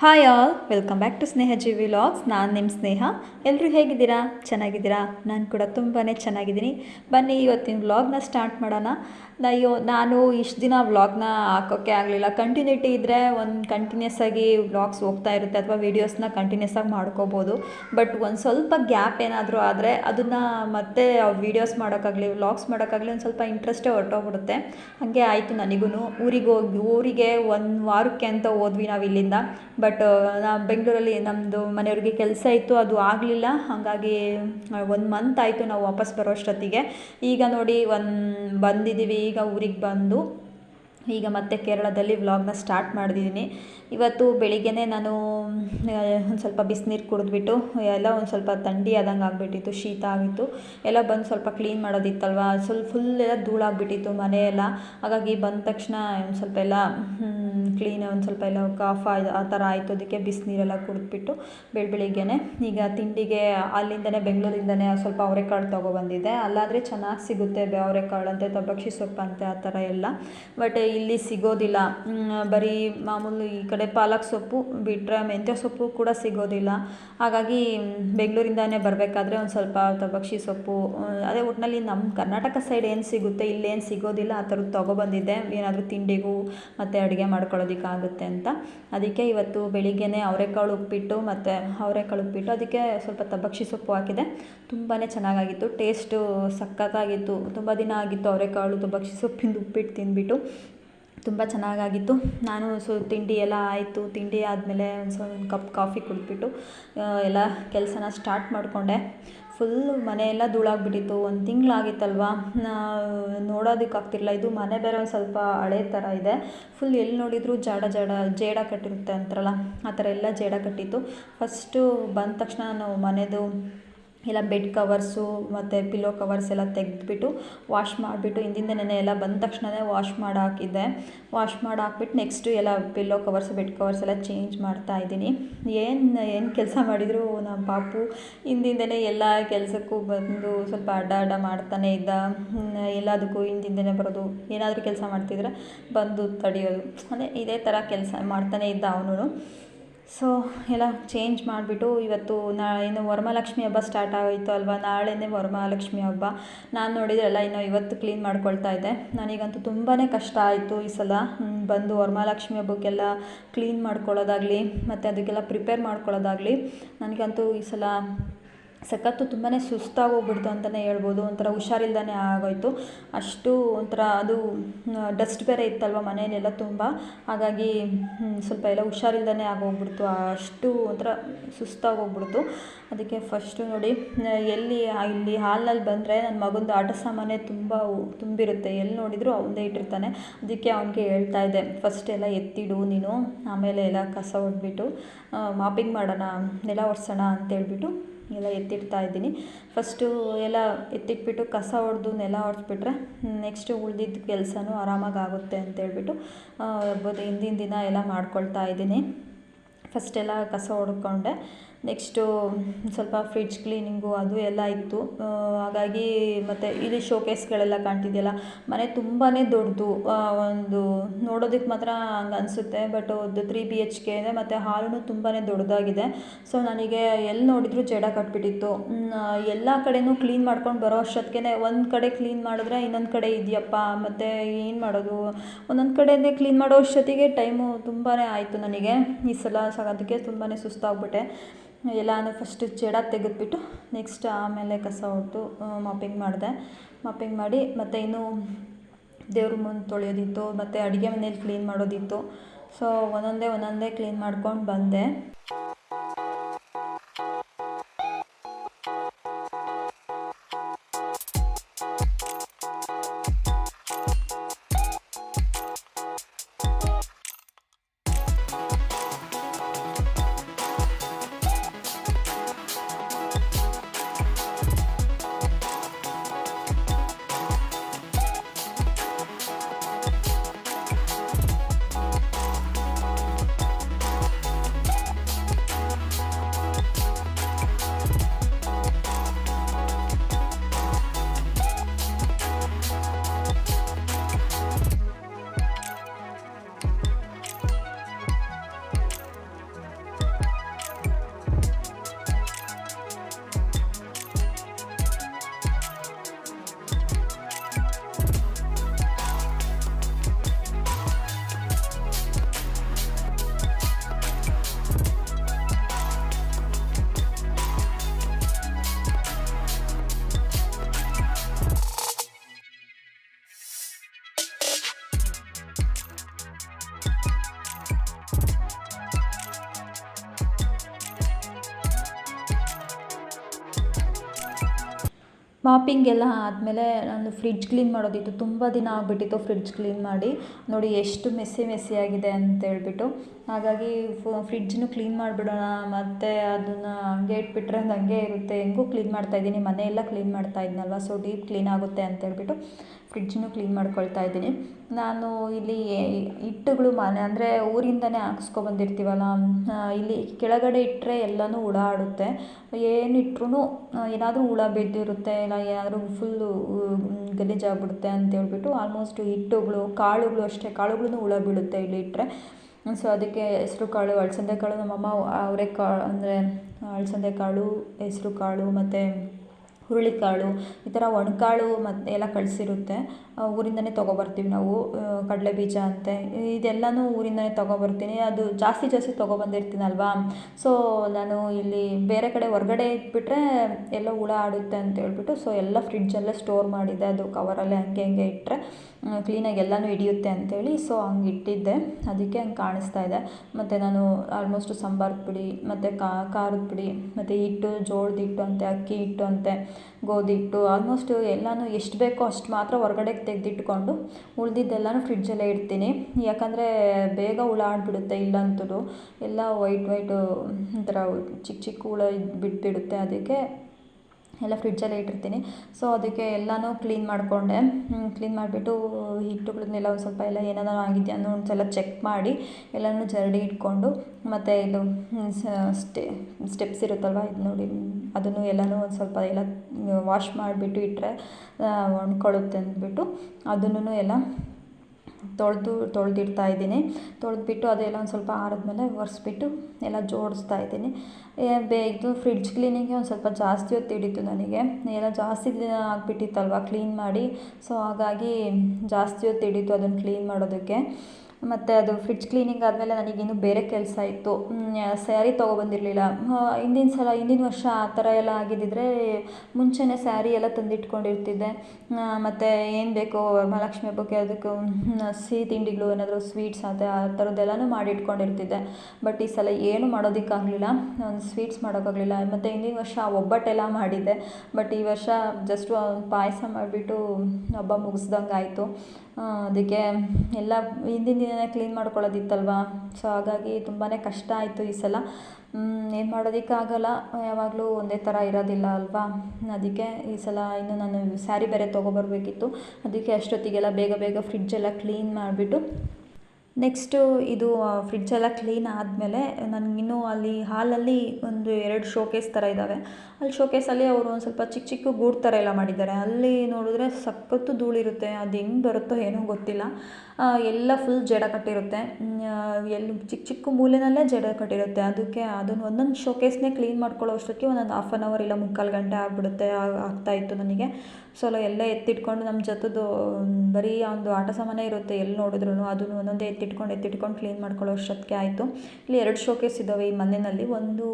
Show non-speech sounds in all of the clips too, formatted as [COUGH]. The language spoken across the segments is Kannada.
Hi all welcome back to Sneha G vlogs ನಾನು ನಿಮ್ಮ ಸ್ನೇಹ. ಎಲ್ಲರೂ ಹೇಗಿದ್ದೀರಾ? ಚೆನ್ನಾಗಿದ್ದೀರಾ? ನಾನು ಕೂಡ ತುಂಬಾ ಚೆನ್ನಾಗಿದ್ದೀನಿ. ಬನ್ನಿ, ಇವತ್ತಿನ ವ್ಲಾಗ್ನ ಸ್ಟಾರ್ಟ್ ಮಾಡೋಣ. ಅಯ್ಯೋ ನಾನು ಇಷ್ಟು ದಿನ ವ್ಲಾಗ್ನ ಹಾಕೋಕ್ಕೆ ಆಗಲಿಲ್ಲ. ಕಂಟಿನ್ಯೂಟಿ ಇದ್ದರೆ ಒಂದು ಕಂಟಿನ್ಯೂಸ್ ಆಗಿ ವ್ಲಾಗ್ಸ್ ಹೋಗ್ತಾ ಇರುತ್ತೆ ಅಥವಾ ವೀಡಿಯೋಸ್ನ ಕಂಟಿನ್ಯೂಸ್ ಆಗಿ ಮಾಡ್ಕೋಬೋದು. ಬಟ್ ಒಂದು ಸ್ವಲ್ಪ ಗ್ಯಾಪ್ ಏನಾದರೂ ಆದರೆ ಅದನ್ನು ಮತ್ತೆ ವೀಡಿಯೋಸ್ ಮಾಡೋಕ್ಕಾಗಲಿ ವ್ಲಾಗ್ಸ್ ಮಾಡೋಕ್ಕಾಗಲಿ ಒಂದು ಸ್ವಲ್ಪ ಇಂಟ್ರೆಸ್ಟೇ ಹೊರಟೋಗ್ಬಿಡುತ್ತೆ. ಹಾಗೆ ಆಯಿತು ನನಗೂ ಊರಿಗೆ ಹೋಗಿ, ಊರಿಗೆ ಒಂದು ವಾರಕ್ಕೆ ಅಂತ ಹೋದ್ವಿ ನಾವು ಇಲ್ಲಿಂದ. ಬಟ್ ನಾ ಬೆಂಗಳೂರಲ್ಲಿ ನಮ್ಮದು ಮನೆಯವ್ರಿಗೆ ಕೆಲಸ ಇತ್ತು, ಅದು ಆಗಲಿಲ್ಲ. ಹಾಗಾಗಿ ಒಂದು ಮಂತ್ ಆಯಿತು ನಾವು ವಾಪಸ್ ಬರೋ ಅಷ್ಟೊತ್ತಿಗೆ. ಈಗ ನೋಡಿ, ಒಂದು ಬಂದಿದ್ದೀವಿ, ಈಗ ಊರಿಗೆ ಬಂದು. ಈಗ ಮತ್ತೆ ಕೇರಳದಲ್ಲಿ ವ್ಲಾಗ್ನ ಸ್ಟಾರ್ಟ್ ಮಾಡಿದ್ದೀನಿ ಇವತ್ತು ಬೆಳಿಗ್ಗೆನೇ ನಾನು ಒಂದು ಸ್ವಲ್ಪ ಬಿಸಿನೀರು ಕುಡಿದ್ಬಿಟ್ಟು, ಎಲ್ಲ ಒಂದು ಸ್ವಲ್ಪ ಥಂಡಿ ಆದಂಗೆ ಆಗಿಬಿಟ್ಟಿತ್ತು, ಶೀತ ಆಗಿತ್ತು. ಎಲ್ಲ ಬಂದು ಸ್ವಲ್ಪ ಕ್ಲೀನ್ ಮಾಡೋದಿತ್ತಲ್ವ? ಸ್ವಲ್ಪ ಫುಲ್ ಎಲ್ಲ ಧೂಳಾಗ್ಬಿಟ್ಟಿತ್ತು ಮನೆಯೆಲ್ಲ ಹಾಗಾಗಿ ಬಂದ ತಕ್ಷಣ ಒಂದು ಸ್ವಲ್ಪ ಎಲ್ಲ ಕ್ಲೀನ್ ಒಂದು ಸ್ವಲ್ಪ ಎಲ್ಲ ಕಾಫ್ ಆ ಥರ ಆಯಿತು. ಅದಕ್ಕೆ ಬಿಸಿನೀರೆಲ್ಲ ಕುಡಿದ್ಬಿಟ್ಟು ಬೆಳ ಬೆಳಿಗ್ಗೆನೆ ಈಗ ತಿಂಡಿಗೆ ಅಲ್ಲಿಂದನೇ ಬೆಂಗಳೂರಿಂದನೇ ಸ್ವಲ್ಪ ಅವರೆಕಾಳು ತೊಗೊಬಂದಿದ್ದೆ ಅಲ್ಲಾದರೆ ಚೆನ್ನಾಗಿ ಸಿಗುತ್ತೆ, ಅವರೆಕಾಳು ಅಂತೆ ತಬಕ್ಷಿ ಸೊಪ್ಪು ಅಂತೆ ಆ ಥರ ಎಲ್ಲ. ಬಟ್ ಇಲ್ಲಿ ಸಿಗೋದಿಲ್ಲ. ಬರೀ ಮಾಮೂಲಿ ಈ ಕಡೆ ಪಾಲಕ್ ಸೊಪ್ಪು ಬಿಟ್ಟರೆ ಮೆಂತ್ಯ ಸೊಪ್ಪು ಕೂಡ ಸಿಗೋದಿಲ್ಲ. ಹಾಗಾಗಿ ಬೆಂಗಳೂರಿಂದನೇ ಬರಬೇಕಾದ್ರೆ ಒಂದು ಸ್ವಲ್ಪ ತಬಕ್ಷಿ ಸೊಪ್ಪು ಅದೇ ಒಟ್ಟಿನಲ್ಲಿ ನಮ್ಮ ಕರ್ನಾಟಕ ಸೈಡ್ ಏನು ಸಿಗುತ್ತೆ ಇಲ್ಲೇನು ಸಿಗೋದಿಲ್ಲ, ಆ ಥರದ್ದು ತೊಗೊಬಂದಿದ್ದೆ. ಏನಾದರೂ ತಿಂಡಿಗೂ ಮತ್ತು ಅಡುಗೆ ಮಾಡ್ಕೊಳ್ಳೋದಕ್ಕಾಗುತ್ತೆ ಅಂತ. ಅದಕ್ಕೆ ಇವತ್ತು ಬೆಳಿಗ್ಗೆನೇ ಅವರೆಕಾಳು ಉಪ್ಪಿಟ್ಟು ಮತ್ತು ಅವರೆಕಾಳು ಉಪ್ಪಿಟ್ಟು, ಅದಕ್ಕೆ ಸ್ವಲ್ಪ ತಬಕ್ಷಿ ಸೊಪ್ಪು ಹಾಕಿದೆ. ತುಂಬಾ ಚೆನ್ನಾಗಾಗಿತ್ತು, ಟೇಸ್ಟು ಸಖತ್ತಾಗಿತ್ತು. ತುಂಬ ದಿನ ಆಗಿತ್ತು ಅವರೆಕಾಳು ತಬಕ್ಷಿ ಸೊಪ್ಪಿಂದು ಉಪ್ಪಿಟ್ಟು ತಿಂದುಬಿಟ್ಟು. ತುಂಬ ಚೆನ್ನಾಗಾಗಿತ್ತು. ನಾನು ಸೊ ತಿಂಡಿ ಎಲ್ಲ ಆಯಿತು. ತಿಂಡಿ ಆದಮೇಲೆ ಒಂದು ಸ್ವಲ್ಪ ಒಂದು ಕಪ್ ಕಾಫಿ ಕುಡಿದ್ಬಿಟ್ಟು ಎಲ್ಲ ಕೆಲಸನ ಸ್ಟಾರ್ಟ್ ಮಾಡಿಕೊಂಡೆ. ಫುಲ್ ಮನೆಯೆಲ್ಲ ಧೂಳಾಗ್ಬಿಟ್ಟಿತ್ತು. ಒಂದು ತಿಂಗಳಾಗಿತ್ತಲ್ವ? ನೋಡೋದಕ್ಕಾಗ್ತಿರಲಿಲ್ಲ. ಇದು ಮನೆ ಬೇರೆ ಒಂದು ಸ್ವಲ್ಪ ಹಳೆ ಥರ ಇದೆ. ಫುಲ್ ಎಲ್ಲಿ ನೋಡಿದರೂ ಜಾಡ ಜಾಡ, ಜೇಡ ಕಟ್ಟಿರುತ್ತೆ ಅಂತಾರಲ್ಲ, ಆ ಥರ ಎಲ್ಲ ಜೇಡ ಕಟ್ಟಿತ್ತು. ಫಸ್ಟು ಬಂದ ತಕ್ಷಣ ನಾವು ಮನೆದು ಎಲ್ಲ ಬೆಡ್ ಕವರ್ಸು ಮತ್ತು ಪಿಲ್ಲೋ ಕವರ್ಸ್ ಎಲ್ಲ ತೆಗೆದ್ಬಿಟ್ಟು ವಾಶ್ ಮಾಡಿಬಿಟ್ಟು ಹಿಂದಿಂದ ನೆನೆ ಎಲ್ಲ ಬಂದ ತಕ್ಷಣವೇ ವಾಶ್ ಮಾಡಿ ಹಾಕಿದ್ದೆ ವಾಶ್ ಮಾಡಿ ಹಾಕ್ಬಿಟ್ಟು ನೆಕ್ಸ್ಟು ಎಲ್ಲ ಪಿಲ್ಲೋ ಕವರ್ಸ್, ಬೆಡ್ ಕವರ್ಸ್ ಎಲ್ಲ ಚೇಂಜ್ ಮಾಡ್ತಾ ಇದ್ದೀನಿ. ಏನು ಏನು ಕೆಲಸ ಮಾಡಿದರೂ ನಮ್ಮ ಪಾಪು? ಹಿಂದಿಂದನೇ ಎಲ್ಲ ಕೆಲಸಕ್ಕೂ ಬಂದು ಸ್ವಲ್ಪ ಅಡ್ಡ ಅಡ್ಡ ಮಾಡ್ತಾನೆ ಇದ್ದ. ಎಲ್ಲದಕ್ಕೂ ಹಿಂದಿಂದನೇ ಬರೋದು. ಏನಾದರೂ ಕೆಲಸ ಮಾಡ್ತಿದ್ರೆ ಬಂದು ತಡೆಯೋದು. ಅಂದರೆ ಇದೇ ಥರ ಕೆಲಸ ಮಾಡ್ತಾನೆ ಇದ್ದ ಅವನು ಸೊ ಎಲ್ಲ ಚೇಂಜ್ ಮಾಡಿಬಿಟ್ಟು ಇವತ್ತು ನಾ ಏನು ವರಮಹಾಲಕ್ಷ್ಮಿ ಹಬ್ಬ ಸ್ಟಾರ್ಟ್ ಆಗೋಯಿತು ಅಲ್ವಾ? ನಾಳೆನೇ ವರಮಹಾಲಕ್ಷ್ಮಿ ಹಬ್ಬ. ನಾನು ನೋಡಿದ್ರಲ್ಲ, ಇನ್ನು ಇವತ್ತು ಕ್ಲೀನ್ ಮಾಡ್ಕೊಳ್ತಾ ಇದ್ದೆ. ನನಗಂತೂ ತುಂಬಾ ಕಷ್ಟ ಆಯಿತು ಈ ಸಲ. ಬಂದು ವರಮಹಾಲಕ್ಷ್ಮಿ ಹಬ್ಬಕ್ಕೆಲ್ಲ ಕ್ಲೀನ್ ಮಾಡ್ಕೊಳ್ಳೋದಾಗಲಿ, ಮತ್ತು ಅದಕ್ಕೆಲ್ಲ ಪ್ರಿಪೇರ್ ಮಾಡ್ಕೊಳ್ಳೋದಾಗಲಿ, ನನಗಂತೂ ಈ ಸಲ ಸಖತ್ತು ತುಂಬಾ ಸುಸ್ತಾಗಿ ಹೋಗ್ಬಿಡ್ತು ಅಂತಲೇ ಹೇಳ್ಬೋದು. ಒಂಥರ ಹುಷಾರಿಲ್ದೇ ಆಗೋಯಿತು. ಅಷ್ಟು ಒಂಥರ ಅದು ಡಸ್ಟ್ ಬೇರೆ ಇತ್ತಲ್ವ ಮನೆಯಲ್ಲೆಲ್ಲ ತುಂಬ. ಹಾಗಾಗಿ ಸ್ವಲ್ಪ ಎಲ್ಲ ಹುಷಾರಿಲ್ದೇ ಆಗೋಗ್ಬಿಡ್ತು. ಅಷ್ಟು ಒಂಥರ ಸುಸ್ತಾಗಿ ಹೋಗ್ಬಿಡ್ತು ಅದಕ್ಕೆ ಫಸ್ಟು ನೋಡಿ, ಎಲ್ಲಿ ಇಲ್ಲಿ ಹಾಲ್ನಲ್ಲಿ ಬಂದರೆ ನನ್ನ ಮಗಂದು ಆಟ ಸಾಮಾನೇ ತುಂಬ ತುಂಬಿರುತ್ತೆ. ಎಲ್ಲಿ ನೋಡಿದರೂ ಅವನದೇ ಇಟ್ಟಿರ್ತಾನೆ. ಅದಕ್ಕೆ ಅವನಿಗೆ ಹೇಳ್ತಾ ಇದ್ದೆ. ಫಸ್ಟ್ ಎಲ್ಲ ಎತ್ತಿಡು ನೀನು. ಆಮೇಲೆ ಎಲ್ಲ ಕಸ ಹೊಡೆದ್ಬಿಟ್ಟು ಮಾಪಿಂಗ್ ಮಾಡೋಣ, ನೆಲ ಒರೆಸೋಣ ಅಂತೇಳ್ಬಿಟ್ಟು ಎಲ್ಲ ಎತ್ತಿಡ್ತಾ ಇದ್ದೀನಿ. ಫಸ್ಟು ಎಲ್ಲ ಎತ್ತಿಟ್ಬಿಟ್ಟು ಕಸ ಹೊಡೆದು ನೆಲ ಒರೆಸ್ಬಿಟ್ರೆ ನೆಕ್ಸ್ಟು ಉಳ್ದಿದ್ದ ಕೆಲಸನೂ ಆರಾಮಾಗಿ ಆಗುತ್ತೆ ಅಂತೇಳ್ಬಿಟ್ಟು ಹಿಂದಿನ ದಿನ ಎಲ್ಲ ಮಾಡ್ಕೊಳ್ತಾ ಇದ್ದೀನಿ. ಫಸ್ಟೆಲ್ಲ ಕಸ ಹೊಡ್ಕೊಂಡೆ ನೆಕ್ಸ್ಟು ಸ್ವಲ್ಪ ಫ್ರಿಡ್ಜ್ ಕ್ಲೀನಿಂಗು ಅದು ಎಲ್ಲ ಇತ್ತು. ಹಾಗಾಗಿ ಮತ್ತು ಇಲ್ಲಿ ಶೋಕೇಸ್ಗಳೆಲ್ಲ ಕಾಣ್ತಿದೆಯಲ್ಲ, ಮನೆ ತುಂಬಾ ದೊಡ್ಡದು. ಒಂದು ನೋಡೋದಕ್ಕೆ ಮಾತ್ರ ಹಂಗೆ ಅನಿಸುತ್ತೆ ಬಟ್ ಅದು ತ್ರೀ ಬಿ ಎಚ್ ಕೆ ಇದೆ ಮತ್ತು ಹಾಲು ತುಂಬಾ ದೊಡ್ಡದಾಗಿದೆ. ಸೊ ನನಗೆ ಎಲ್ಲಿ ನೋಡಿದರೂ ಜಡ ಕಟ್ಬಿಟ್ಟಿತ್ತು. ಎಲ್ಲ ಕಡೆಯೂ ಕ್ಲೀನ್ ಮಾಡ್ಕೊಂಡು ಬರೋ ಅಷ್ಟೊತ್ತಿಗೆ ಒಂದು ಕಡೆ ಕ್ಲೀನ್ ಮಾಡಿದ್ರೆ ಇನ್ನೊಂದು ಕಡೆ ಇದೆಯಪ್ಪ, ಮತ್ತು ಏನು ಮಾಡೋದು? ಒಂದೊಂದು ಕಡೆಯೇ ಕ್ಲೀನ್ ಮಾಡೋ ಅಷ್ಟೊತ್ತಿಗೆ ಟೈಮು ತುಂಬಾ ಆಯಿತು ನನಗೆ. ಈ ಸಲ ಸಾಗೋದಕ್ಕೆ ತುಂಬಾ ಸುಸ್ತಾಗ್ಬಿಟ್ಟೆ. ಎಲ್ಲನೂ ಫಸ್ಟು ಜಡ ತೆಗೆದ್ಬಿಟ್ಟು ನೆಕ್ಸ್ಟ್ ಆಮೇಲೆ ಕಸ ಹೊಡೆದು ಮಾಪಿಂಗ್ ಮಾಡಿದೆ. ಮಾಪಿಂಗ್ ಮಾಡಿ, ಮತ್ತು ಇನ್ನೂ ದೇವ್ರ ಮುಂದೆ ತೊಳೆಯೋದಿತ್ತು, ಮತ್ತು ಅಡುಗೆ ಮನೇಲಿ ಕ್ಲೀನ್ ಮಾಡೋದಿತ್ತು. ಸೊ ಒಂದೊಂದೇ ಒಂದೊಂದೇ ಕ್ಲೀನ್ ಮಾಡ್ಕೊಂಡು ಬಂದೆ. ಮಾಪಿಂಗ್ ಎಲ್ಲ ಆದಮೇಲೆ ನಾನು ಫ್ರಿಡ್ಜ್ ಕ್ಲೀನ್ ಮಾಡೋದಿತ್ತು. ತುಂಬ ದಿನ ಆಗಿಬಿಟ್ಟಿತ್ತು ಫ್ರಿಡ್ಜ್ ಕ್ಲೀನ್ ಮಾಡಿ. ನೋಡಿ ಎಷ್ಟು ಮೆಸ್ಸಿ ಮೆಸ್ಸಿ ಆಗಿದೆ ಅಂತೇಳ್ಬಿಟ್ಟು ಹಾಗಾಗಿ ಫ್ರಿಡ್ಜ್ನು ಕ್ಲೀನ್ ಮಾಡಿಬಿಡೋಣ, ಮತ್ತು ಅದನ್ನು ಹಂಗೆ ಇಟ್ಬಿಟ್ರೆ ಹಂಗೆ ಇರುತ್ತೆ. ಹೆಂಗೂ ಕ್ಲೀನ್ ಮಾಡ್ತಾಯಿದ್ದೀನಿ ಮನೆ ಮನೆಯೆಲ್ಲ ಕ್ಲೀನ್ ಮಾಡ್ತಾ ಇದ್ನಲ್ವ ಸೊ ಡೀಪ್ ಕ್ಲೀನ್ ಆಗುತ್ತೆ ಅಂತೇಳ್ಬಿಟ್ಟು ಫ್ರಿಡ್ಜ್ನು ಕ್ಲೀನ್ ಮಾಡ್ಕೊಳ್ತಾ ಇದ್ದೀನಿ. ನಾನು ಇಲ್ಲಿ ಹಿಟ್ಟುಗಳು ಮನೆ, ಅಂದರೆ ಊರಿಂದನೇ ಹಾಕ್ಸ್ಕೊಬಂದಿರ್ತೀವಲ್ಲ ಇಲ್ಲಿ ಕೆಳಗಡೆ ಇಟ್ಟರೆ ಎಲ್ಲನೂ ಹುಳ ಆಡುತ್ತೆ. ಏನು ಏನಾದರೂ ಹುಳ ಬಿದ್ದಿರುತ್ತೆ, ಇಲ್ಲ ಏನಾದರೂ ಫುಲ್ಲು ಗಲೀಜಾಗ್ಬಿಡುತ್ತೆ ಅಂತೇಳ್ಬಿಟ್ಟು ಆಲ್ಮೋಸ್ಟ್ ಹಿಟ್ಟುಗಳು ಕಾಳುಗಳು ಅಷ್ಟೇ ಕಾಳುಗಳೂ ಹುಳ ಬೀಳುತ್ತೆ ಇಲ್ಲಿ ಇಟ್ಟರೆ ಸೊ ಅದಕ್ಕೆ ಹೆಸ್ರು ಕಾಳು ಅಲಸಂದೆ ಕಾಳು ನಮ್ಮಮ್ಮ ಅವರೆಕಾಳು ಅಂದರೆ ಅಲಸಂದೆ ಕಾಳು ಹೆಸ್ರು ಕಾಳು ಮತ್ತು ಹುರುಳಿಕಾಳು, ಈ ಥರ ಒಣಕಾಳು ಮತ್ತು ಎಲ್ಲ ಕಳಿಸಿರುತ್ತೆ. ಊರಿಂದನೇ ತೊಗೊಬರ್ತೀವಿ ನಾವು ಕಡಲೆ ಬೀಜ ಅಂತೆ. ಇದೆಲ್ಲನೂ ಊರಿಂದನೇ ತೊಗೊಬರ್ತೀನಿ. ಅದು ಜಾಸ್ತಿ ಜಾಸ್ತಿ ತೊಗೊಬಂದಿರ್ತೀನಲ್ವಾ? ಸೊ ನಾನು ಇಲ್ಲಿ ಬೇರೆ ಕಡೆ ಹೊರ್ಗಡೆ ಇಟ್ಬಿಟ್ರೆ ಎಲ್ಲ ಹುಳ ಆಡುತ್ತೆ ಅಂತ ಹೇಳ್ಬಿಟ್ಟು ಸೊ ಎಲ್ಲ ಫ್ರಿಡ್ಜಲ್ಲೇ ಸ್ಟೋರ್ ಮಾಡಿದ್ದೆ. ಅದು ಕವರಲ್ಲೇ ಹಂಗೆ ಹಂಗೆ ಇಟ್ಟರೆ ಕ್ಲೀನಾಗಿ ಎಲ್ಲನೂ ಹಿಡಿಯುತ್ತೆ ಅಂಥೇಳಿ ಸೊ ಹಂಗೆ ಇಟ್ಟಿದ್ದೆ. ಅದಕ್ಕೆ ಹಂಗೆ ಕಾಣಿಸ್ತಾ ಇದೆ. ಮತ್ತು ನಾನು ಆಲ್ಮೋಸ್ಟ್ ಸಾಂಬಾರು ಪುಡಿ, ಮತ್ತು ಖಾರದ ಪುಡಿ, ಮತ್ತು ಹಿಟ್ಟು, ಜೋಳದ ಹಿಟ್ಟು ಅಂತೆ, ಅಕ್ಕಿ ಹಿಟ್ಟು ಅಂತೆ. ಗೋಧಿ ಹಿಟ್ಟು ಆಲ್ಮೋಸ್ಟ್ ಎಲ್ಲನೂ ಎಷ್ಟು ಬೇಕೋ ಅಷ್ಟು ಮಾತ್ರ ಹೊರ್ಗಡೆಗೆ ತೆಗೆದಿಟ್ಕೊಂಡು ಉಳಿದಿದ್ದೆಲ್ಲನೂ ಫ್ರಿಡ್ಜಲ್ಲೇ ಇಡ್ತೀನಿ. ಯಾಕಂದರೆ ಬೇಗ ಹುಳ ಆಡಿಬಿಡುತ್ತೆ ಇಲ್ಲಂತೂ. ಎಲ್ಲ ವೈಟ್ ವೈಟು ಒಂಥರ ಚಿಕ್ಕ ಚಿಕ್ಕ ಹುಳ ಬಿಟ್ಬಿಡುತ್ತೆ ಅದಕ್ಕೆ ಎಲ್ಲ ಫ್ರಿಡ್ಜಲ್ಲೇ ಇಟ್ಟಿರ್ತೀನಿ. ಸೊ ಅದಕ್ಕೆ ಎಲ್ಲನೂ ಕ್ಲೀನ್ ಮಾಡಿಕೊಂಡೆ. ಕ್ಲೀನ್ ಮಾಡಿಬಿಟ್ಟು ಹಿಟ್ಟುಗಳನ್ನೆಲ್ಲ ಒಂದು ಸ್ವಲ್ಪ ಎಲ್ಲ ಏನಾದರೂ ಆಗಿದೆಯಾ ಅನ್ನೋ ಒಂದು ಸಲ ಚೆಕ್ ಮಾಡಿ ಎಲ್ಲನೂ ಜರಡಿ ಇಟ್ಕೊಂಡು ಮತ್ತು ಇದು ಸ್ಟೆ ಸ್ಟೆಪ್ಸ್ ಇರುತ್ತಲ್ವ ಇದು ನೋಡಿ. ಅದನ್ನು ಎಲ್ಲನೂ ಒಂದು ಸ್ವಲ್ಪ ಎಲ್ಲ ವಾಶ್ ಮಾಡಿಬಿಟ್ಟು ಇಟ್ಟರೆ ಒಣ್ಕೊಳ್ಳುತ್ತೆ ಅಂದ್ಬಿಟ್ಟು ಅದನ್ನು ಎಲ್ಲ ತೊಳೆದು, ತೊಳೆದಿಡ್ತಾ ಇದ್ದೀನಿ. ತೊಳೆದ್ಬಿಟ್ಟು ಅದೆಲ್ಲ ಒಂದು ಸ್ವಲ್ಪ ಆರಿದ್ಮೇಲೆ ಒರೆಸ್ಬಿಟ್ಟು ಎಲ್ಲ ಜೋಡಿಸ್ತಾ ಇದ್ದೀನಿ. ಬೇ, ಇದು ಫ್ರಿಡ್ಜ್ ಕ್ಲೀನಿಂಗೆ ಒಂದು ಸ್ವಲ್ಪ ಜಾಸ್ತಿ ಹೊತ್ತು ಹಿಡಿತು ನನಗೆ. ಎಲ್ಲ ಜಾಸ್ತಿ ದಿನ ಆಗಿಬಿಟ್ಟಿತ್ತಲ್ವ ಕ್ಲೀನ್ ಮಾಡಿ. ಸೊ ಹಾಗಾಗಿ ಜಾಸ್ತಿ ಹೊತ್ತು ಹಿಡೀತು ಅದನ್ನು ಕ್ಲೀನ್ ಮಾಡೋದಕ್ಕೆ. ಮತ್ತು ಅದು ಫ್ರಿಡ್ಜ್ ಕ್ಲೀನಿಂಗ್ ಆದಮೇಲೆ ನನಗಿನ್ನೂ ಬೇರೆ ಕೆಲಸ ಇತ್ತು. ಸ್ಯಾರಿ ತೊಗೊಬಂದಿರಲಿಲ್ಲ ಹಿಂದಿನ ಸಲ, ಹಿಂದಿನ ವರ್ಷ ಆ ಥರ ಎಲ್ಲ ಆಗಿದ್ದಿದ್ರೆ ಮುಂಚೆನೇ ಸ್ಯಾರಿ ಎಲ್ಲ ತಂದಿಟ್ಕೊಂಡಿರ್ತಿದ್ದೆ. ಮತ್ತು ಏನು ಬೇಕೋ ಮಹಾಲಕ್ಷ್ಮಿ ಹಬ್ಬಕ್ಕೆ ಅದಕ್ಕೆ ಸಿಹಿ ತಿಂಡಿಗಳು ಏನಾದರೂ ಸ್ವೀಟ್ಸ್ ಅದೇ ಆ ಥರದ್ದೆಲ್ಲನೂ ಮಾಡಿಟ್ಕೊಂಡಿರ್ತಿದ್ದೆ. ಬಟ್ ಈ ಸಲ ಏನೂ ಮಾಡೋದಕ್ಕಾಗಲಿಲ್ಲ. ಒಂದು ಸ್ವೀಟ್ಸ್ ಮಾಡೋಕ್ಕಾಗಲಿಲ್ಲ. ಮತ್ತು ಹಿಂದಿನ ವರ್ಷ ಒಬ್ಬಟ್ಟೆಲ್ಲ ಮಾಡಿದ್ದೆ. ಬಟ್ ಈ ವರ್ಷ ಜಸ್ಟ್ ಪಾಯಸ ಮಾಡಿಬಿಟ್ಟು ಹಬ್ಬ ಮುಗಿಸ್ದಂಗೆ ಆಯಿತು ಅದಕ್ಕೆ ಎಲ್ಲ ಹಿಂದಿನ ದಿನವೇ ಕ್ಲೀನ್ ಮಾಡ್ಕೊಳ್ಳೋದಿತ್ತಲ್ವ? ಸೊ ಹಾಗಾಗಿ ತುಂಬಾ ಕಷ್ಟ ಆಯಿತು ಈ ಸಲ. ಏನು ಮಾಡೋದಕ್ಕಾಗಲ್ಲ. ಯಾವಾಗಲೂ ಒಂದೇ ಥರ ಇರೋದಿಲ್ಲ ಅಲ್ವಾ? ಅದಕ್ಕೆ ಈ ಸಲ ಇನ್ನು ನಾನು ಸ್ಯಾರಿ ಬೇರೆ ತೊಗೊಬರ್ಬೇಕಿತ್ತು ಅದಕ್ಕೆ ಅಷ್ಟೊತ್ತಿಗೆಲ್ಲ ಬೇಗ ಬೇಗ ಫ್ರಿಡ್ಜೆಲ್ಲ ಕ್ಲೀನ್ ಮಾಡಿಬಿಟ್ಟು ನೆಕ್ಸ್ಟು ಇದು ಫ್ರಿಡ್ಜೆಲ್ಲ ಕ್ಲೀನ್ ಆದಮೇಲೆ ನನಗಿನ್ನೂ ಅಲ್ಲಿ ಹಾಲಲ್ಲಿ ಒಂದು ಎರಡು ಶೋಕೇಸ್ ಥರ ಇದ್ದಾವೆ ಅಲ್ಲಿ ಶೋಕೇಸಲ್ಲಿ ಅವರು ಒಂದು ಸ್ವಲ್ಪ ಚಿಕ್ಕ ಚಿಕ್ಕ ಗೂಡು ಥರ ಎಲ್ಲ ಮಾಡಿದ್ದಾರೆ. ಅಲ್ಲಿ ನೋಡಿದ್ರೆ ಸಖತ್ತು ಧೂಳಿರುತ್ತೆ ಅದು ಹೆಂಗೆ ಬರುತ್ತೋ ಏನೋ ಗೊತ್ತಿಲ್ಲ. ಎಲ್ಲ ಫುಲ್ ಜಡ ಕಟ್ಟಿರುತ್ತೆ. ಎಲ್ಲಿ ಚಿಕ್ಕ ಚಿಕ್ಕ ಮೂಲೆಯಲ್ಲೇ ಜಡ ಕಟ್ಟಿರುತ್ತೆ. ಅದಕ್ಕೆ ಅದನ್ನು ಒಂದೊಂದು ಶೋಕೇಸ್ನೇ ಕ್ಲೀನ್ ಮಾಡ್ಕೊಳ್ಳೋ ಅಷ್ಟೊತ್ತಿಗೆ ಒಂದೊಂದು ಹಾಫ್ ಆನ್ ಅವರ್ ಇಲ್ಲ ಮುಕ್ಕಾಲು ಗಂಟೆ ಆಗಿಬಿಡುತ್ತೆ ಆಗ್ತಾಯಿತ್ತು ನನಗೆ. ಸೊ ಎಲ್ಲ ಎತ್ತಿಟ್ಕೊಂಡು ನಮ್ಮ ಜೊತೆದು ಬರೀ ಒಂದು ಆಟ ಸಾಮಾನೇ ಇರುತ್ತೆ. ಎಲ್ಲಿ ನೋಡಿದ್ರೂ ಅದನ್ನು ಒಂದೊಂದೇ ಎತ್ತಿಟ್ಕೊಂಡು ಎತ್ತಿಟ್ಕೊಂಡು ಕ್ಲೀನ್ ಮಾಡ್ಕೊಳ್ಳೋ ಅಷ್ಟೊತ್ತಿಗೆ ಆಯಿತು. ಇಲ್ಲಿ ಎರಡು ಶೋಕೇಸ್ ಇದ್ದಾವೆ ಈ ಮನೆಯಲ್ಲಿ. ಒಂದು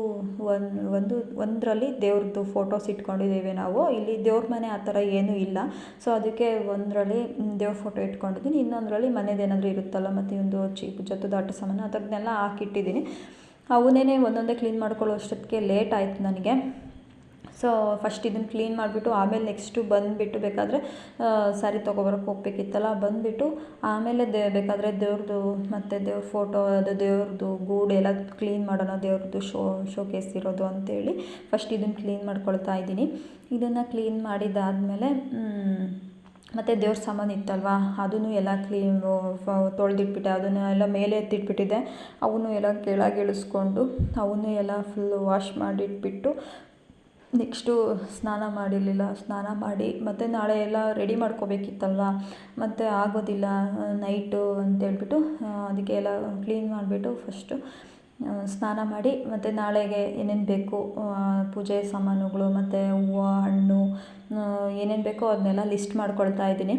ಒಂದು ಒಂದು, ಒಂದರಲ್ಲಿ ದೇವ್ರದ್ದು ಫೋಟೋಸ್ ಇಟ್ಕೊಂಡಿದ್ದೇವೆ ನಾವು. ಇಲ್ಲಿ ದೇವ್ರ ಮನೆ ಆ ಥರ ಏನೂ ಇಲ್ಲ. ಸೊ ಅದಕ್ಕೆ ಒಂದರಲ್ಲಿ ದೇವ್ರ ಫೋಟೋ ಇಟ್ಕೊಂಡಿದ್ದೀನಿ. ಇನ್ನೊಂದರಲ್ಲಿ ಮನೇದೇನಾದರೂ ಇರುತ್ತಲ್ಲ, ಮತ್ತು ಒಂದು ಚಿಕ್ಕ ಜೊತೆದು ಆಟ ಸಾಮಾನು, ಆ ಥರದ್ದನ್ನೆಲ್ಲ ಹಾಕಿಟ್ಟಿದ್ದೀನಿ. ಅವನ್ನೇ ಒಂದೊಂದೇ ಕ್ಲೀನ್ ಮಾಡ್ಕೊಳ್ಳೋ ಅಷ್ಟೊತ್ತಿಗೆ ಲೇಟ್ ಆಯಿತು ನನಗೆ. ಸೊ ಫಸ್ಟ್ ಇದನ್ನು ಕ್ಲೀನ್ ಮಾಡಿಬಿಟ್ಟು ಆಮೇಲೆ ನೆಕ್ಸ್ಟು ಬಂದುಬಿಟ್ಟು ಬೇಕಾದರೆ ಸ್ಯಾರಿ ತೊಗೊಬರಕ್ಕೆ ಹೋಗ್ಬೇಕಿತ್ತಲ್ಲ, ಬಂದುಬಿಟ್ಟು ಆಮೇಲೆ ದೇ, ಬೇಕಾದರೆ ದೇವ್ರದ್ದು ಮತ್ತು ದೇವ್ರ ಫೋಟೋ ಅದು ದೇವ್ರದ್ದು ಗೂಡು ಎಲ್ಲ ಕ್ಲೀನ್ ಮಾಡೋಣ ದೇವ್ರದ್ದು ಶೋ ಶೋಕೇಸ್ ಇರೋದು ಅಂತೇಳಿ ಫಸ್ಟ್ ಇದನ್ನು ಕ್ಲೀನ್ ಮಾಡ್ಕೊಳ್ತಾ ಇದ್ದೀನಿ. ಇದನ್ನು ಕ್ಲೀನ್ ಮಾಡಿದ್ದಾದಮೇಲೆ ಮತ್ತು ದೇವ್ರ ಸಾಮಾನು ಇತ್ತಲ್ವಾ, ಅದನ್ನು ಎಲ್ಲ ಕ್ಲೀನ್ ತೊಳೆದಿಟ್ಬಿಟ್ಟೆ, ಅದನ್ನು ಎಲ್ಲ ಮೇಲೆ ಎತ್ತಿಟ್ಬಿಟ್ಟಿದ್ದೆ ಅವನ್ನು ಎಲ್ಲ ಕೆಳಗೆ ಇಳಿಸ್ಕೊಂಡು ಅವನ್ನು ಎಲ್ಲ ಫುಲ್ಲು ವಾಶ್ ಮಾಡಿಟ್ಬಿಟ್ಟು ನೆಕ್ಸ್ಟು ಸ್ನಾನ ಮಾಡಿರಲಿಲ್ಲ, ಸ್ನಾನ ಮಾಡಿ ಮತ್ತು ನಾಳೆ ಎಲ್ಲ ರೆಡಿ ಮಾಡ್ಕೋಬೇಕಿತ್ತಲ್ವ? ಮತ್ತು ಆಗೋದಿಲ್ಲ ನೈಟು ಅಂತೇಳ್ಬಿಟ್ಟು ಅದಕ್ಕೆ ಎಲ್ಲ ಕ್ಲೀನ್ ಮಾಡಿಬಿಟ್ಟು ಫಸ್ಟು ಸ್ನಾನ ಮಾಡಿ ಮತ್ತು ನಾಳೆಗೆ ಏನೇನು ಬೇಕು ಪೂಜೆ ಸಾಮಾನುಗಳು ಮತ್ತು ಹೂವು, ಹಣ್ಣು ಏನೇನು ಬೇಕೋ ಅದನ್ನೆಲ್ಲ ಲಿಸ್ಟ್ ಮಾಡ್ಕೊಳ್ತಾ ಇದ್ದೀನಿ.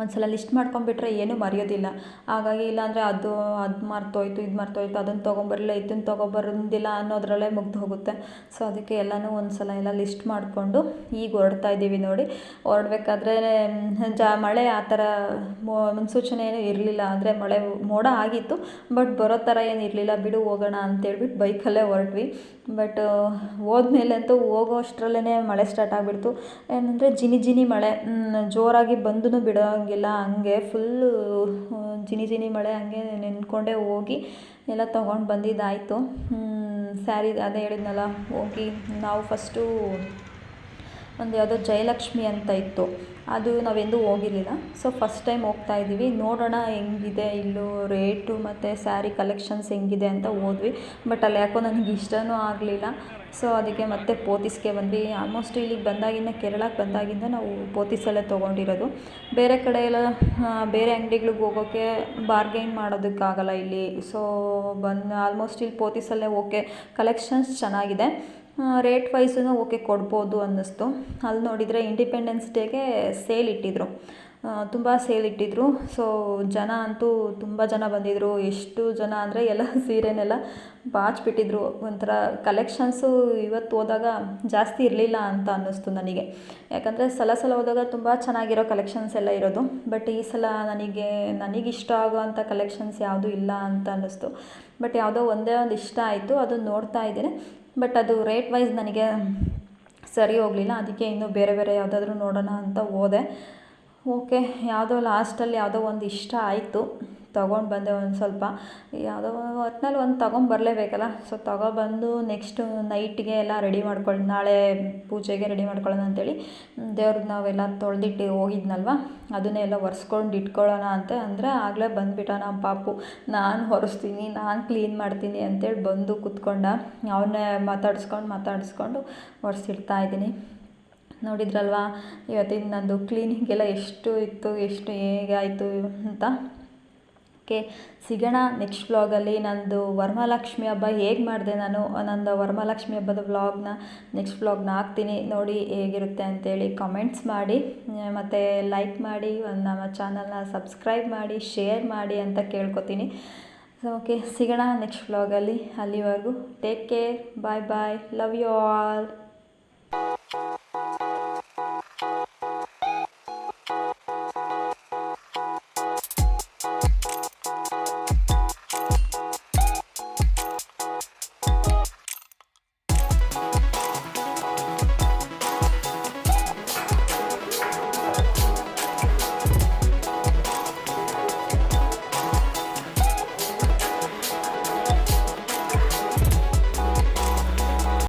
ಒಂದು ಸಲ ಲಿಸ್ಟ್ ಮಾಡ್ಕೊಂಬಿಟ್ರೆ ಏನೂ ಮರೆಯೋದಿಲ್ಲ. ಹಾಗಾಗಿ ಇಲ್ಲಾಂದರೆ ಅದು ಅದು ಮರ್ತೋಯ್ತು, ಇದು ಮರ್ತೋಯ್ತು ಅದನ್ನು ತೊಗೊಂಬರಲಿಲ್ಲ ಇದನ್ನು ತೊಗೊಂಬರಂದಿಲ್ಲ ಅನ್ನೋದರಲ್ಲೇ ಮುಗ್ದು ಹೋಗುತ್ತೆ. ಸೊ ಅದಕ್ಕೆ ಎಲ್ಲನೂ ಒಂದು ಸಲ ಎಲ್ಲ ಲಿಸ್ಟ್ ಮಾಡಿಕೊಂಡು ಈಗ ಹೊರಡ್ತಾ ಇದ್ದೀವಿ ನೋಡಿ. ಹೊರಡ್ಬೇಕಾದ್ರೆ ಜಾ, ಮಳೆ ಆ ಥರ ಮುನ್ಸೂಚನೆ ಏನೂ ಇರಲಿಲ್ಲ. ಅಂದರೆ ಮಳೆ ಮೋಡ ಆಗಿತ್ತು ಬಟ್ ಬರೋ ಥರ ಏನು ಇರಲಿಲ್ಲ. ಬಿಡು, ಹೋಗೋಣ ಅಂತೇಳ್ಬಿಟ್ಟು ಬೈಕಲ್ಲೇ ಹೊರಟ್ವಿ. ಬಟ್ ಹೋದ್ಮೇಲೆ ಅಂತೂ ಹೋಗೋ ಅಷ್ಟರಲ್ಲೇ ಮಳೆ ಸ್ಟಾರ್ಟ್ ಆಗಿಬಿಡ್ತು. ಏನಂದರೆ ಜಿನಿ ಜಿನಿ ಮಳೆ ಜೋರಾಗಿ ಬಂದೂ ಬಿಡೋಂಗಿಲ್ಲ ಹಂಗೆ ಫುಲ್ಲು, ಜಿನಿ ಜಿನಿ ಮಳೆ ಹಂಗೆ ನೆನ್ಕೊಂಡೇ ಹೋಗಿ ಎಲ್ಲ ತೊಗೊಂಡು ಬಂದಿದ್ದಾಯಿತು. ಸ್ಯಾರಿ ಅದೇ ಹೇಳಿದ್ನಲ್ಲ, ಹೋಗಿ ನಾವು ಫಸ್ಟು ಒಂದು ಯಾವುದೋ ಜಯಲಕ್ಷ್ಮಿ ಅಂತ ಇತ್ತು. ಅದು ನಾವೆಂದೂ ಹೋಗಿರಲಿಲ್ಲ. ಸೊ ಫಸ್ಟ್ ಟೈಮ್ ಹೋಗ್ತಾ ಇದ್ದೀವಿ. ನೋಡೋಣ ಹೆಂಗಿದೆ, ಇಲ್ಲೂ ರೇಟು ಮತ್ತು ಸ್ಯಾರಿ ಕಲೆಕ್ಷನ್ಸ್ ಹೆಂಗಿದೆ ಅಂತ ಹೋದ್ವಿ. ಬಟ್ ಅಲ್ಲಿ ಯಾಕೋ ನನಗೆ ಇಷ್ಟವೂ ಆಗಲಿಲ್ಲ. ಸೊ ಅದಕ್ಕೆ ಮತ್ತೆ ಪೋತಿಸ್ಗೆ ಬಂದ್ವಿ. ಆಲ್ಮೋಸ್ಟ್ ಇಲ್ಲಿಗೆ ಬಂದಾಗಿಂದ ಕೇರಳಕ್ಕೆ ಬಂದಾಗಿಂದ ನಾವು ಪೋತಿಸಲ್ಲೇ ತೊಗೊಂಡಿರೋದು. ಬೇರೆ ಕಡೆ ಎಲ್ಲ ಬೇರೆ ಅಂಗಡಿಗಳಿಗೆ ಹೋಗೋಕ್ಕೆ ಬಾರ್ಗೈನ್ ಮಾಡೋದಕ್ಕಾಗಲ್ಲ ಇಲ್ಲಿ. ಸೊ ಬಂದು, ಆಲ್ಮೋಸ್ಟ್ ಇಲ್ಲಿ ಪೋತಿಸಲ್ಲೇ ಓಕೆ ಕಲೆಕ್ಷನ್ಸ್ ಚೆನ್ನಾಗಿದೆ. ರೇಟ್ ವೈಸೂ ಓಕೆ ಕೊಡ್ಬೋದು ಅನ್ನಿಸ್ತು. ಅಲ್ಲಿ ನೋಡಿದರೆ ಇಂಡಿಪೆಂಡೆನ್ಸ್ ಡೇಗೆ ಸೇಲ್ ಇಟ್ಟಿದ್ರು. ತುಂಬ ಸೇಲ್ ಇಟ್ಟಿದ್ರು. ಸೊ ಜನ ಅಂತೂ ತುಂಬ ಜನ ಬಂದಿದ್ದರು ಎಷ್ಟು ಜನ ಅಂದರೆ ಎಲ್ಲ [LAUGHS] ಸೀರೆನೆಲ್ಲ ಬಾಚ್ಬಿಟ್ಟಿದ್ರು. ಒಂಥರ ಕಲೆಕ್ಷನ್ಸು ಇವತ್ತು ಹೋದಾಗ ಜಾಸ್ತಿ ಇರಲಿಲ್ಲ ಅಂತ ಅನ್ನಿಸ್ತು ನನಗೆ. ಯಾಕಂದರೆ ಸಲ ಸಲ ಹೋದಾಗ ತುಂಬ ಚೆನ್ನಾಗಿರೋ ಕಲೆಕ್ಷನ್ಸ್ ಎಲ್ಲ ಇರೋದು. ಬಟ್ ಈ ಸಲ ನನಗೆ ನನಗೆ ಇಷ್ಟ ಆಗೋವಂಥ ಕಲೆಕ್ಷನ್ಸ್ ಯಾವುದೂ ಇಲ್ಲ ಅಂತ ಅನ್ನಿಸ್ತು. ಬಟ್ ಯಾವುದೋ ಒಂದೇ ಒಂದು ಇಷ್ಟ ಆಯಿತು. ಅದು ನೋಡ್ತಾ ಇದ್ದೀನಿ. ಬಟ್ ಅದು ರೇಟ್ ವೈಸ್ ನನಗೆ ಸರಿ ಹೋಗಲಿಲ್ಲ. ಅದಕ್ಕೆ ಇನ್ನೂ ಬೇರೆ ಬೇರೆ ಯಾವುದಾದ್ರೂ ನೋಡೋಣ ಅಂತ ಹೋದೆ. ಓಕೆ, ಯಾವುದೋ ಲಾಸ್ಟಲ್ಲಿ ಯಾವುದೋ ಒಂದು ಇಷ್ಟ ಆಯಿತು, ತೊಗೊಂಡು ಬಂದೆ ಒಂದು ಸ್ವಲ್ಪ. ಯಾವುದೋ ಒಟ್ನಲ್ಲಿ ಒಂದು ತೊಗೊಂಬರ್ಲೇಬೇಕಲ್ಲ ಸೊ ತೊಗೊಬಂದು ನೆಕ್ಸ್ಟು ನೈಟ್ಗೆ ಎಲ್ಲ ರೆಡಿ ಮಾಡ್ಕೊಳ್ಳಿ ನಾಳೆ ಪೂಜೆಗೆ ರೆಡಿ ಮಾಡ್ಕೊಳ್ಳೋಣ ಅಂತೇಳಿ ದೇವ್ರಿಗೆ ನಾವೆಲ್ಲ ತೊಳೆದಿಟ್ಟು ಹೋಗಿದ್ನಲ್ವ, ಅದನ್ನೇ ಎಲ್ಲ ಒರೆಸ್ಕೊಂಡು ಇಟ್ಕೊಳ್ಳೋಣ ಅಂತ, ಅಂದರೆ ಆಗಲೇ ಬಂದುಬಿಟ್ಟ ನಮ್ಮ ಪಾಪು. ನಾನು ಹೊರೆಸ್ತೀನಿ ನಾನು ಕ್ಲೀನ್ ಮಾಡ್ತೀನಿ ಅಂತೇಳಿ ಬಂದು ಕೂತ್ಕೊಂಡ, ಅವನ್ನೇ ಮಾತಾಡಿಸ್ಕೊಂಡು ಮಾತಾಡಿಸ್ಕೊಂಡು ಒರೆಸಿಡ್ತಾ ಇದ್ದೀನಿ. ನೋಡಿದ್ರಲ್ವಾ? ಇವತ್ತಿನ ನಂದು ಕ್ಲೀನಿಂಗೆಲ್ಲ ಎಷ್ಟು ಇತ್ತು, ಎಷ್ಟು ಹೇಗಾಯಿತು ಅಂತ. ಓಕೆ, ಸಿಗೋಣ ನೆಕ್ಸ್ಟ್ ವ್ಲಾಗಲ್ಲಿ ನಂದು ವರಮಹಾಲಕ್ಷ್ಮಿ ಹಬ್ಬ ಹೇಗೆ ಮಾಡಿದೆ ನಾನು? ನಂದು ವರಮಹಾಲಕ್ಷ್ಮಿ ಹಬ್ಬದ ವ್ಲಾಗ್ನ ನೆಕ್ಸ್ಟ್ ವ್ಲಾಗ್ನ ಹಾಕ್ತೀನಿ. ನೋಡಿ ಹೇಗಿರುತ್ತೆ ಅಂತೇಳಿ ಕಮೆಂಟ್ಸ್ ಮಾಡಿ. ಮತ್ತು ಲೈಕ್ ಮಾಡಿ. ನಮ್ಮ ಚಾನಲ್ನ ಸಬ್ಸ್ಕ್ರೈಬ್ ಮಾಡಿ ಶೇರ್ ಮಾಡಿ ಅಂತ ಕೇಳ್ಕೊತೀನಿ. ಓಕೆ, ಸಿಗೋಣ ನೆಕ್ಸ್ಟ್ ವ್ಲಾಗಲ್ಲಿ ಅಲ್ಲಿವರೆಗೂ take care bye bye love you all